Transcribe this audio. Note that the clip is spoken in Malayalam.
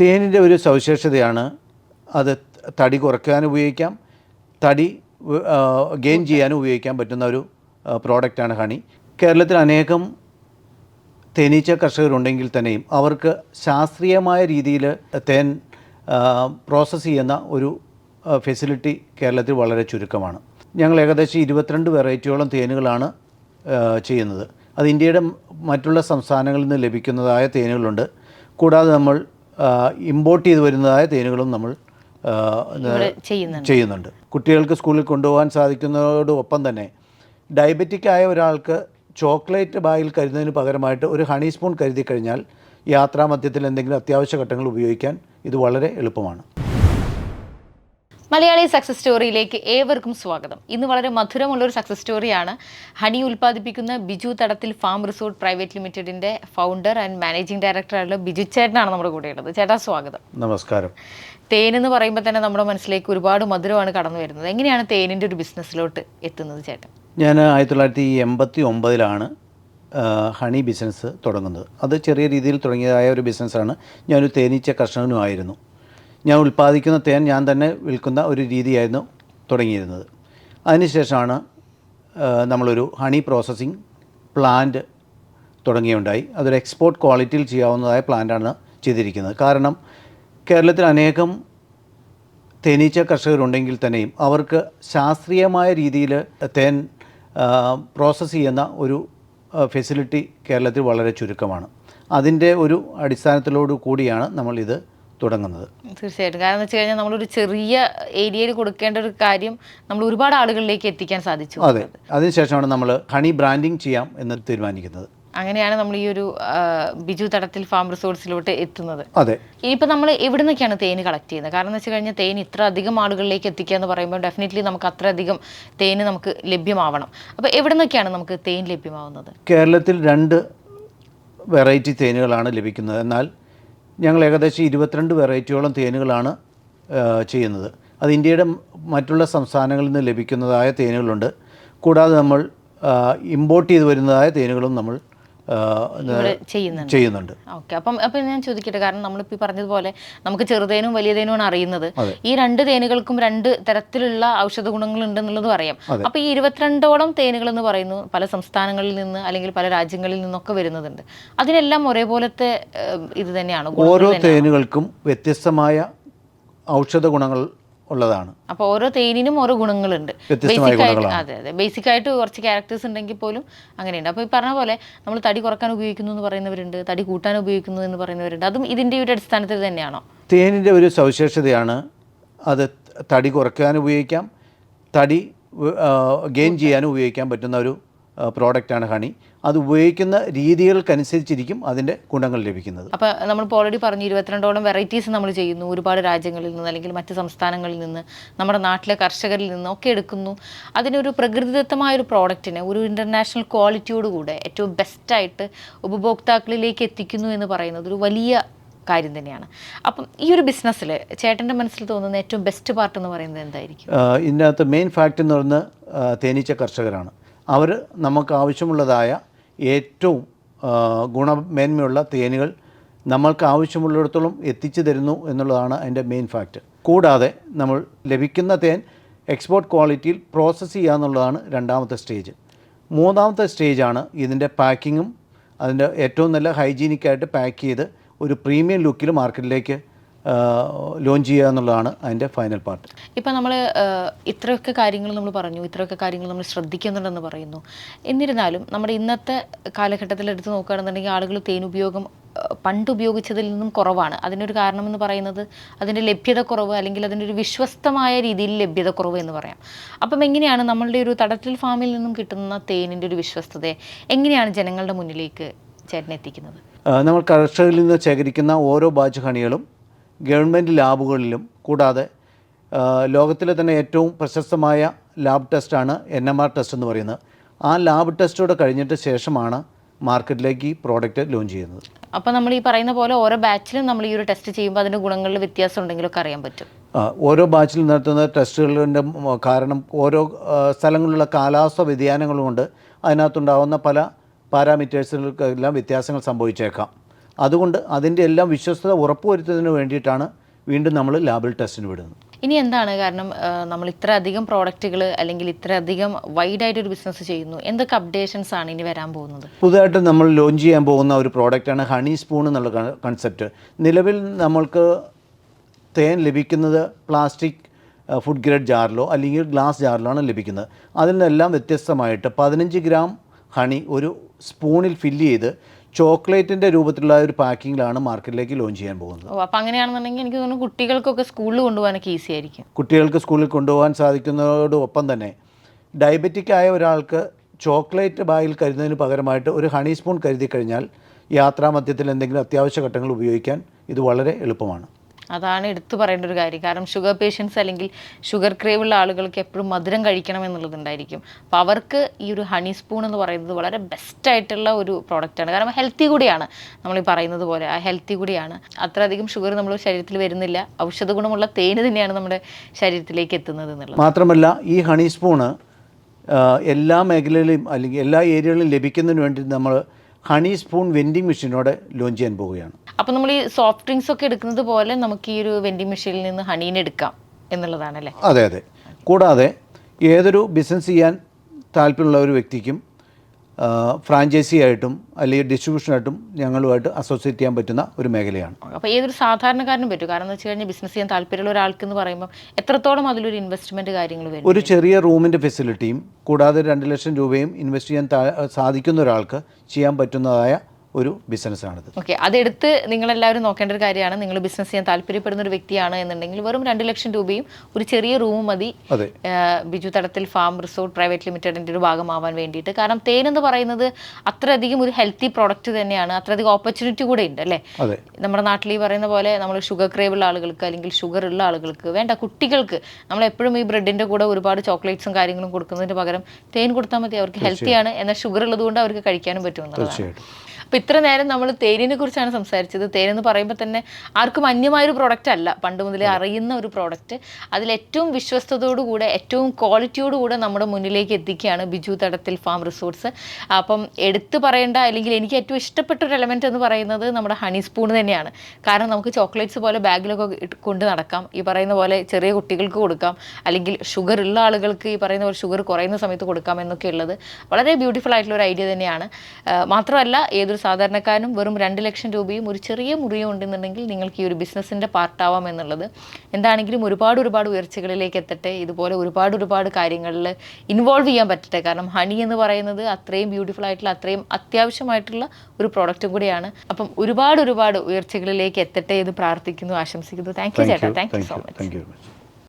തേനിന്റെ ഒരു സവിശേഷതയാണ് അത് തടി കുറയ്ക്കാൻ ഉപയോഗിക്കാം. തടി ഗെയിൻ ചെയ്യാനും ഉപയോഗിക്കാൻ പറ്റുന്ന ഒരു പ്രോഡക്റ്റാണ് ഹണി. കേരളത്തിൽ അനേകം തേനീച്ച കർഷകരുണ്ടെങ്കിൽ തന്നെയും അവർക്ക് ശാസ്ത്രീയമായ രീതിയിൽ തേൻ പ്രോസസ്സ് ചെയ്യുന്ന ഒരു ഫെസിലിറ്റി കേരളത്തിൽ വളരെ ചുരുക്കമാണ്. ഞങ്ങൾ ഏകദേശം ഇരുപത്തിരണ്ട് വെറൈറ്റിയോളം തേനുകളാണ് ചെയ്യുന്നത്. അത് ഇന്ത്യയുടെ മറ്റുള്ള സംസ്ഥാനങ്ങളിൽ നിന്ന് ലഭിക്കുന്നതായ തേനുകളുണ്ട്. കൂടാതെ നമ്മൾ ഇമ്പോർട്ട് ചെയ്ത് വരുന്നതായ തേനുകളും നമ്മൾ ചെയ്യുന്നുണ്ട്. കുട്ടികൾക്ക് സ്കൂളിൽ കൊണ്ടുപോകാൻ സാധിക്കുന്നതോടൊപ്പം തന്നെ ഡയബറ്റിക് ആയ ഒരാൾക്ക് ചോക്ലേറ്റ് ബാഗിൽ കരുതുന്നതിന് പകരമായിട്ട് ഒരു ഹണി സ്പൂൺ കരുതി കഴിഞ്ഞാൽ യാത്രാമധ്യത്തിൽ എന്തെങ്കിലും അത്യാവശ്യ ഘട്ടങ്ങൾ ഉപയോഗിക്കാൻ ഇത് വളരെ എളുപ്പമാണ്. മലയാളി സക്സസ് സ്റ്റോറിയിലേക്ക് ഏവർക്കും സ്വാഗതം. ഇന്ന് വളരെ മധുരമുള്ള ഒരു സക്സസ് സ്റ്റോറിയാണ് ഹണി ഉൽപ്പാദിപ്പിക്കുന്ന Biju Thadathil farm resort private ലിമിറ്റഡിന്റെ ഫൗണ്ടർ ആൻഡ് മാനേജിംഗ് ഡയറക്ടറായിട്ടുള്ള ബിജു ചേട്ടനാണ് നമ്മുടെ കൂടെയുള്ളത് ചേട്ടാ സ്വാഗതം. നമസ്കാരം. തേൻ എന്ന് പറയുമ്പോൾ തന്നെ നമ്മുടെ മനസ്സിലേക്ക് ഒരുപാട് മധുരമാണ് കടന്നു വരുന്നത്. എങ്ങനെയാണ് തേനിന്റെ ഒരു ബിസിനസ്സിലോട്ട് എത്തുന്നത് ചേട്ടൻ ഞാൻ ആയിരത്തി തൊള്ളായിരത്തി എൺപത്തി ഒമ്പതിലാണ് ഹണി ബിസിനസ് തുടങ്ങുന്നത്. അത് ചെറിയ രീതിയിൽ തുടങ്ങിയതായ ഒരു ബിസിനസ്സാണ് ഞാനൊരു തേനീച്ച കർഷകനുമായിരുന്നു. ഞാൻ ഉൽപ്പാദിക്കുന്ന തേൻ ഞാൻ തന്നെ വിൽക്കുന്ന ഒരു രീതിയായിരുന്നു തുടങ്ങിയിരുന്നത്. അതിനുശേഷമാണ് നമ്മളൊരു ഹണി പ്രോസസ്സിംഗ് പ്ലാന്റ് തുടങ്ങിയുണ്ടായി. അതൊരു എക്സ്പോർട്ട് ക്വാളിറ്റിയിൽ ചെയ്യാവുന്നതായ പ്ലാന്റാണ് ചെയ്തിരിക്കുന്നത്. കാരണം കേരളത്തിൽ അനേകം തേനീച്ച കർഷകരുണ്ടെങ്കിൽ തന്നെയും അവർക്ക് ശാസ്ത്രീയമായ രീതിയിൽ തേൻ പ്രോസസ്സ് ചെയ്യുന്ന ഒരു ഫെസിലിറ്റി കേരളത്തിൽ വളരെ ചുരുക്കമാണ്. അതിന്റെ ഒരു അടിസ്ഥാനത്തിലോട് കൂടിയാണ് നമ്മളിത് തുടങ്ങുന്നത്. തീർച്ചയായിട്ടും. കാരണം വെച്ച് കഴിഞ്ഞാൽ നമ്മളൊരു ചെറിയ ഏരിയയിൽ കൊടുക്കേണ്ട ഒരു കാര്യം നമ്മൾ ഒരുപാട് ആളുകളിലേക്ക് എത്തിക്കാൻ സാധിച്ചു. അതെ. അതിനുശേഷമാണ് നമ്മൾ ഹണി ബ്രാൻഡിങ് ചെയ്യാം എന്ന് തീരുമാനിക്കുന്നത്. അങ്ങനെയാണ് നമ്മൾ ഈ ഒരു ബിജു തടത്തിൽ ഫാം റിസോർട്സിലോട്ട് എത്തുന്നത്. അതെ. ഇനിയിപ്പോൾ നമ്മൾ എവിടെ നിന്നൊക്കെയാണ് തേന് കളക്ട് ചെയ്യുന്നത്? കാരണം എന്ന് വെച്ച് കഴിഞ്ഞാൽ തേൻ ഇത്ര അധികം ആളുകളിലേക്ക് എത്തിക്കുക എന്ന് പറയുമ്പോൾ ഡെഫിനറ്റ്ലി നമുക്ക് അത്ര അധികം തേന് നമുക്ക് ലഭ്യമാവണം. അപ്പോൾ എവിടെ നിന്നൊക്കെയാണ് നമുക്ക് തേൻ ലഭ്യമാവുന്നത്? കേരളത്തിൽ രണ്ട് വെറൈറ്റി തേനുകളാണ് ലഭിക്കുന്നത്. എന്നാൽ ഞങ്ങൾ ഏകദേശം ഇരുപത്തിരണ്ട് വെറൈറ്റിയോളം തേനുകളാണ് ചെയ്യുന്നത്. അത് ഇന്ത്യയുടെ മറ്റുള്ള സംസ്ഥാനങ്ങളിൽ നിന്ന് ലഭിക്കുന്നതായ തേനുകളുണ്ട്. കൂടാതെ നമ്മൾ ഇമ്പോർട്ട് ചെയ്ത് വരുന്നതായ തേനുകളും നമ്മൾ ചെയ്യുന്നുണ്ട്. ഓക്കെ. അപ്പം അപ്പം ഞാൻ ചോദിക്കട്ടെ കാരണം നമ്മളിപ്പോൾ പറഞ്ഞതുപോലെ നമുക്ക് ചെറുതേനും വലിയ തേനുമാണ് അറിയുന്നത് ഈ രണ്ട് തേനുകൾക്കും രണ്ട് തരത്തിലുള്ള ഔഷധ ഗുണങ്ങൾ എന്നുള്ളത് അറിയാം അപ്പോൾ ഈ ഇരുപത്തിരണ്ടോളം തേനുകൾ എന്ന് പറയുന്നു പല സംസ്ഥാനങ്ങളിൽ നിന്ന് അല്ലെങ്കിൽ പല രാജ്യങ്ങളിൽ നിന്നൊക്കെ വരുന്നതുണ്ട് അതിനെല്ലാം ഒരേപോലത്തെ ഇത് തന്നെയാണ് ഓരോ തേനുകൾക്കും വ്യത്യസ്തമായ ഔഷധ ഗുണങ്ങൾ ഉള്ളതാണ്. അപ്പോൾ ഓരോ തേനിനും ഓരോ ഗുണങ്ങളുണ്ട്. ഗുണങ്ങളാണ്. അതെ അതെ. ബേസിക് ആയിട്ട് കുറച്ച് ക്യാരക്ടേഴ്സ് ഉണ്ടെങ്കിൽ പോലും അങ്ങനെയുണ്ട്. അപ്പോൾ ഈ പറഞ്ഞ പോലെ നമ്മൾ തടി കുറയ്ക്കാൻ ഉപയോഗിക്കുന്നു എന്ന് പറയുന്നവരുണ്ട് തടി കൂട്ടാൻ ഉപയോഗിക്കുന്നു എന്ന് പറയുന്നവരുണ്ട്. അതും ഇതിന്റെ ഒരു അടിസ്ഥാനത്തിൽ തന്നെയാണോ? തേനിന്റെ ഒരു സവിശേഷതയാണ് അത് തടി കുറയ്ക്കാൻ ഉപയോഗിക്കാം തടി ഗെയിൻ ചെയ്യാനും ഉപയോഗിക്കാൻ പറ്റുന്ന ഒരു പ്രോഡക്റ്റാണ് ഹണി. അത് ഉപയോഗിക്കുന്ന രീതികൾക്കനുസരിച്ചിരിക്കും അതിന്റെ ഗുണങ്ങൾ ലഭിക്കുന്നത്. അപ്പോൾ നമ്മളിപ്പോൾ ഓൾറെഡി പറഞ്ഞു ഇരുപത്തിരണ്ടോളം വെറൈറ്റീസ് നമ്മൾ ചെയ്യുന്നു. ഒരുപാട് രാജ്യങ്ങളിൽ നിന്ന് അല്ലെങ്കിൽ മറ്റ് സംസ്ഥാനങ്ങളിൽ നിന്ന് നമ്മുടെ നാട്ടിലെ കർഷകരിൽ നിന്ന് ഒക്കെ എടുക്കുന്നു. അതിനൊരു പ്രകൃതിദത്തമായ ഒരു പ്രോഡക്റ്റിനെ ഒരു ഇന്റർനാഷണൽ ക്വാളിറ്റിയോടുകൂടെ ഏറ്റവും ബെസ്റ്റായിട്ട് ഉപഭോക്താക്കളിലേക്ക് എത്തിക്കുന്നു എന്ന് പറയുന്നത് ഒരു വലിയ കാര്യം തന്നെയാണ്. അപ്പം ഈ ഒരു ബിസിനസ്സിൽ ചേട്ടന്റെ മനസ്സിൽ തോന്നുന്ന ഏറ്റവും ബെസ്റ്റ് പാർട്ട് എന്ന് പറയുന്നത് എന്തായിരിക്കും? ഇതിനകത്ത് മെയിൻ ഫാക്റ്റ് എന്ന് പറയുന്നത് തേനീച്ച കർഷകരാണ്. അവർ നമുക്ക് ആവശ്യമുള്ളതായ ഏറ്റവും ഗുണമേന്മയുള്ള തേനുകൾ നമ്മൾക്ക് ആവശ്യമുള്ളിടത്തോളം എത്തിച്ചു തരുന്നു എന്നുള്ളതാണ് അതിന്റെ മെയിൻ ഫാക്റ്റ്. കൂടാതെ നമ്മൾ ലഭിക്കുന്ന തേൻ എക്സ്പോർട്ട് ക്വാളിറ്റിയിൽ പ്രോസസ്സ് ചെയ്യുക എന്നുള്ളതാണ് രണ്ടാമത്തെ സ്റ്റേജ്. മൂന്നാമത്തെ സ്റ്റേജാണ് ഇതിന്റെ പാക്കിങ്ങും. അതിന്റെ ഏറ്റവും നല്ല ഹൈജീനിക്കായിട്ട് പാക്ക് ചെയ്ത് ഒരു പ്രീമിയം ലുക്കിൽ മാർക്കറ്റിലേക്ക് ലോഞ്ച് ചെയ്യുക എന്നുള്ളതാണ് അതിന്റെ ഫൈനൽ പാർട്ട് ഇപ്പം നമ്മൾ ഇത്രയൊക്കെ കാര്യങ്ങൾ നമ്മൾ പറഞ്ഞു ഇത്രയൊക്കെ കാര്യങ്ങൾ നമ്മൾ ശ്രദ്ധിക്കുന്നുണ്ടെന്ന് പറയുന്നു. എന്നിരുന്നാലും നമ്മുടെ ഇന്നത്തെ കാലഘട്ടത്തിൽ എടുത്ത് നോക്കുകയാണെന്നുണ്ടെങ്കിൽ ആളുകൾ തേൻ ഉപയോഗം പണ്ട് ഉപയോഗിച്ചതിൽ നിന്നും കുറവാണ്. അതിനൊരു കാരണമെന്ന് പറയുന്നത് അതിന്റെ ലഭ്യത കുറവ് അല്ലെങ്കിൽ അതിന്റെ ഒരു വിശ്വസ്തമായ രീതിയിൽ ലഭ്യത കുറവ് എന്ന് പറയാം. അപ്പം എങ്ങനെയാണ് നമ്മളുടെ ഒരു തടത്തിൽ ഫാമിൽ നിന്നും കിട്ടുന്ന തേനിന്റെ ഒരു വിശ്വസ്തതയെ എങ്ങനെയാണ് ജനങ്ങളുടെ മുന്നിലേക്ക് ചേട്ടനെത്തിക്കുന്നത്? നമ്മൾ കർഷകരിൽ നിന്ന് ശേഖരിക്കുന്ന ഓരോ ബാച്ച് ഹണികളും ഗവൺമെന്റ് ലാബുകളിലും കൂടാതെ ലോകത്തിലെ തന്നെ ഏറ്റവും പ്രശസ്തമായ ലാബ് ടെസ്റ്റാണ് എൻ എം ആർ ടെസ്റ്റ് എന്ന് പറയുന്നത്. ആ ലാബ് ടെസ്റ്റോടെ കഴിഞ്ഞിട്ട് ശേഷമാണ് മാർക്കറ്റിലേക്ക് ഈ പ്രോഡക്റ്റ് ലോഞ്ച് ചെയ്യുന്നത്. അപ്പോൾ നമ്മൾ ഈ പറയുന്ന പോലെ ഓരോ ബാച്ചിലും നമ്മൾ ഈ ഒരു ടെസ്റ്റ് ചെയ്യുമ്പോൾ അതിന്റെ ഗുണങ്ങളിൽ വ്യത്യാസം ഉണ്ടെങ്കിലൊക്കെ അറിയാൻ പറ്റും. ഓരോ ബാച്ചിലും നടത്തുന്ന ടെസ്റ്റുകളുടെ കാരണം ഓരോ സ്ഥലങ്ങളിലുള്ള കാലാവസ്ഥ വ്യതിയാനങ്ങളുമുണ്ട്. കൊണ്ട് അതിനകത്തുണ്ടാകുന്ന പല പാരാമീറ്റേഴ്സുകൾക്കെല്ലാം വ്യത്യാസങ്ങൾ സംഭവിച്ചേക്കാം. അതുകൊണ്ട് അതിന്റെ എല്ലാം വിശ്വസ്തത ഉറപ്പുവരുത്തുന്നതിന് വേണ്ടിയിട്ടാണ് വീണ്ടും നമ്മൾ ലാബിൽ ടെസ്റ്റിന് വിടുന്നത്. ഇനി എന്താണ് കാരണം നമ്മൾ ഇത്ര അധികം പ്രോഡക്റ്റുകൾ അല്ലെങ്കിൽ ഇത്ര അധികം വൈഡായിട്ടൊരു ബിസിനസ് ചെയ്യുന്നു. എന്തൊക്കെ അപ്ഡേഷൻസ് ആണ് ഇനി വരാൻ പോകുന്നത്? പുതുതായിട്ട് നമ്മൾ ലോഞ്ച് ചെയ്യാൻ പോകുന്ന ഒരു പ്രോഡക്റ്റാണ് ഹണി സ്പൂൺ എന്നുള്ള കൺസെപ്റ്റ് നിലവിൽ നമ്മൾക്ക് തേൻ ലഭിക്കുന്നത് പ്ലാസ്റ്റിക് ഫുഡ് ഗ്രേഡ് ജാറിലോ അല്ലെങ്കിൽ ഗ്ലാസ് ജാറിലോ ആണ് ലഭിക്കുന്നത്. അതിൽ നിന്നെല്ലാം വ്യത്യസ്തമായിട്ട് പതിനഞ്ച് ഗ്രാം ഹണി ഒരു സ്പൂണിൽ ഫില്ല് ചെയ്ത് ചോക്ലേറ്റിന്റെ രൂപത്തിലുള്ള ഒരു പാക്കിങ്ങിലാണ് മാർക്കറ്റിലേക്ക് ലോഞ്ച് ചെയ്യാൻ പോകുന്നത്. ഓ അപ്പം അങ്ങനെയാണെന്നുണ്ടെങ്കിൽ എനിക്ക് തോന്നുന്നു കുട്ടികൾക്കൊക്കെ സ്കൂളിൽ കൊണ്ടുപോകാനൊക്കെ ഈസി ആയിരിക്കും. കുട്ടികൾക്ക് സ്കൂളിൽ കൊണ്ടുപോകാൻ സാധിക്കുന്നതോടൊപ്പം തന്നെ ഡയബറ്റിക് ആയ ഒരാൾക്ക് ചോക്ലേറ്റ് ബാഗിൽ കരുതുന്നതിന് പകരമായിട്ട് ഒരു ഹണി സ്പൂൺ കരുതി കഴിഞ്ഞാൽ യാത്രാമധ്യത്തിൽ എന്തെങ്കിലും അത്യാവശ്യ ഘട്ടങ്ങൾ ഉപയോഗിക്കാൻ ഇത് വളരെ എളുപ്പമാണ്. അതാണ് എടുത്തു പറയേണ്ട ഒരു കാര്യം. കാരണം ഷുഗർ പേഷ്യൻസ് അല്ലെങ്കിൽ ഷുഗർ ക്രേവ് ഉള്ള ആളുകൾക്ക് എപ്പോഴും മധുരം കഴിക്കണം എന്നുള്ളതുണ്ടായിരിക്കും അപ്പോൾ അവർക്ക് ഈ ഒരു ഹണി സ്പൂൺ എന്ന് പറയുന്നത് വളരെ ബെസ്റ്റ് ആയിട്ടുള്ള ഒരു പ്രോഡക്റ്റാണ് കാരണം ഹെൽത്തി കൂടിയാണ്. നമ്മൾ ഈ പറയുന്നത് പോലെ ആ ഹെൽത്തി കൂടിയാണ്. അത്രയധികം ഷുഗർ നമ്മുടെ ശരീരത്തിൽ വരുന്നില്ല. ഔഷധ ഗുണമുള്ള തേന് തന്നെയാണ് നമ്മുടെ ശരീരത്തിലേക്ക് എത്തുന്നത് എന്നുള്ളത്. മാത്രമല്ല ഈ ഹണി സ്പൂണ് എല്ലാ മേഖലയിലും അല്ലെങ്കിൽ എല്ലാ ഏരിയകളിലും ലഭിക്കുന്നതിന് വേണ്ടി നമ്മൾ ഹണി സ്പൂൺ വെൻഡിങ് മെഷീനോടെ ലോഞ്ച് ചെയ്യാൻ പോവുകയാണ്. അപ്പോൾ നമ്മൾ ഈ സോഫ്റ്റ് ഡ്രിങ്ക്സ് ഒക്കെ എടുക്കുന്നത് പോലെ നമുക്ക് ഈ ഒരു വെൻഡിങ് മെഷീനിൽ നിന്ന് ഹണീനെ എടുക്കാം എന്നുള്ളതാണല്ലേ? അതെ അതെ. കൂടാതെ ഏതൊരു ബിസിനസ് ചെയ്യാൻ താല്പര്യമുള്ള ഒരു വ്യക്തിക്കും ഫ്രാഞ്ചൈസി ആയിട്ടും അല്ലെങ്കിൽ ഡിസ്ട്രിബ്യൂഷനായിട്ടും ഞങ്ങളുമായിട്ട് അസോസിയേറ്റ് ചെയ്യാൻ പറ്റുന്ന ഒരു മേഖലയാണ്. അപ്പോൾ ഏതൊരു സാധാരണക്കാരനും പറ്റും. കാരണം എന്ന് വെച്ച് കഴിഞ്ഞാൽ ബിസിനസ് ചെയ്യാൻ താല്പര്യമുള്ള ഒരാൾക്ക് എന്ന് പറയുമ്പോൾ എത്രത്തോളം അതിലൊരു ഇൻവെസ്റ്റ്മെന്റ് കാര്യങ്ങൾ വരും? ഒരു ചെറിയ റൂമിന്റെ ഫെസിലിറ്റിയും കൂടാതെ രണ്ട് ലക്ഷം രൂപയും ഇൻവെസ്റ്റ് ചെയ്യാൻ സാധിക്കുന്ന ഒരാൾക്ക് ചെയ്യാൻ പറ്റുന്നതായ ഒരു ബിസിനസ്സാണിത്. ഓക്കെ അതെടുത്ത് നിങ്ങളെല്ലാവരും നോക്കേണ്ട ഒരു കാര്യമാണ്. നിങ്ങൾ ബിസിനസ് ചെയ്യാൻ താല്പര്യപ്പെടുന്ന ഒരു വ്യക്തിയാണ് എന്നുണ്ടെങ്കിൽ വെറും രണ്ട് ലക്ഷം രൂപയും ഒരു ചെറിയ റൂം മതി. അതെ. Biju Thadathil farm resort private ലിമിറ്റഡിന്റെ ഒരു ഭാഗമാവാൻ വേണ്ടിയിട്ട്. കാരണം തേൻ എന്ന് പറയുന്നത് അത്രയധികം ഒരു ഹെൽത്തി പ്രോഡക്റ്റ് തന്നെയാണ്. അത്രയധികം ഓപ്പർച്യൂണിറ്റി കൂടെ ഉണ്ട് അല്ലേ? നമ്മുടെ നാട്ടിൽ ഈ പറയുന്ന പോലെ നമ്മൾ ഷുഗർ ക്രേവ് ഉള്ള ആളുകൾക്ക് അല്ലെങ്കിൽ ഷുഗർ ഉള്ള ആളുകൾക്ക് വേണ്ട കുട്ടികൾക്ക് നമ്മൾ എപ്പോഴും ഈ ബ്രെഡിന്റെ കൂടെ ഒരുപാട് ചോക്ലേറ്റ്സും കാര്യങ്ങളും കൊടുക്കുന്നതിന് പകരം തേൻ കൊടുത്താൽ മതി. അവർക്ക് ഹെൽത്തിയാണ് എന്നാൽ ഷുഗർ ഉള്ളതുകൊണ്ട് അവർക്ക് കഴിക്കാനും പറ്റുമെന്നുള്ളതാണ് അപ്പോൾ ഇത്ര നേരം നമ്മൾ തേനിനെ കുറിച്ചാണ് സംസാരിച്ചത്. തേനെന്ന് പറയുമ്പോൾ തന്നെ ആർക്കും അന്യമായൊരു പ്രോഡക്റ്റ് അല്ല. പണ്ട് മുതലേ അറിയുന്ന ഒരു പ്രോഡക്റ്റ് അതിൽ ഏറ്റവും വിശ്വസ്തയോടുകൂടെ ഏറ്റവും ക്വാളിറ്റിയോടുകൂടെ നമ്മുടെ മുന്നിലേക്ക് എത്തിക്കുകയാണ് ബിജു തടത്തിൽ ഫാം റിസോർട്ട്സ് അപ്പം എടുത്തു പറയേണ്ട അല്ലെങ്കിൽ എനിക്ക് ഏറ്റവും ഇഷ്ടപ്പെട്ട ഒരു എലമെന്റ് എന്ന് പറയുന്നത് നമ്മുടെ ഹണി സ്പൂൺ തന്നെയാണ്. കാരണം നമുക്ക് ചോക്ലേറ്റ്സ് പോലെ ബാഗിലൊക്കെ കൊണ്ട് നടക്കാം. ഈ പറയുന്ന പോലെ ചെറിയ കുട്ടികൾക്ക് കൊടുക്കാം. അല്ലെങ്കിൽ ഷുഗർ ഉള്ള ആളുകൾക്ക് ഈ പറയുന്ന പോലെ ഷുഗർ കുറയുന്ന സമയത്ത് കൊടുക്കാം എന്നൊക്കെ ഉള്ളത് വളരെ ബ്യൂട്ടിഫുൾ ആയിട്ടുള്ള ഒരു ഐഡിയ തന്നെയാണ്. മാത്രമല്ല ഏതൊരു സാധാരണക്കാരനും വെറും രണ്ട് ലക്ഷം രൂപയും ഒരു ചെറിയ മുറിയും ഉണ്ടെന്നുണ്ടെങ്കിൽ നിങ്ങൾക്ക് ഈ ഒരു ബിസിനസ്സിന്റെ പാർട്ടാവാം എന്നുള്ളത്. എന്താണെങ്കിലും ഒരുപാട് ഒരുപാട് ഉയർച്ചകളിലേക്ക് എത്തട്ടെ. ഇതുപോലെ ഒരുപാട് ഒരുപാട് കാര്യങ്ങളിൽ ഇൻവോൾവ് ചെയ്യാൻ പറ്റട്ടെ. കാരണം ഹണി എന്ന് പറയുന്നത് അത്രയും ബ്യൂട്ടിഫുൾ ആയിട്ടുള്ള അത്രയും അത്യാവശ്യമായിട്ടുള്ള ഒരു പ്രോഡക്റ്റും കൂടിയാണ്. അപ്പം ഒരുപാട് ഒരുപാട് ഉയർച്ചകളിലേക്ക് എത്തട്ടെ എന്ന് പ്രാർത്ഥിക്കുന്നു ആശംസിക്കുന്നു. താങ്ക് യു ചേട്ടാ. Thank you so much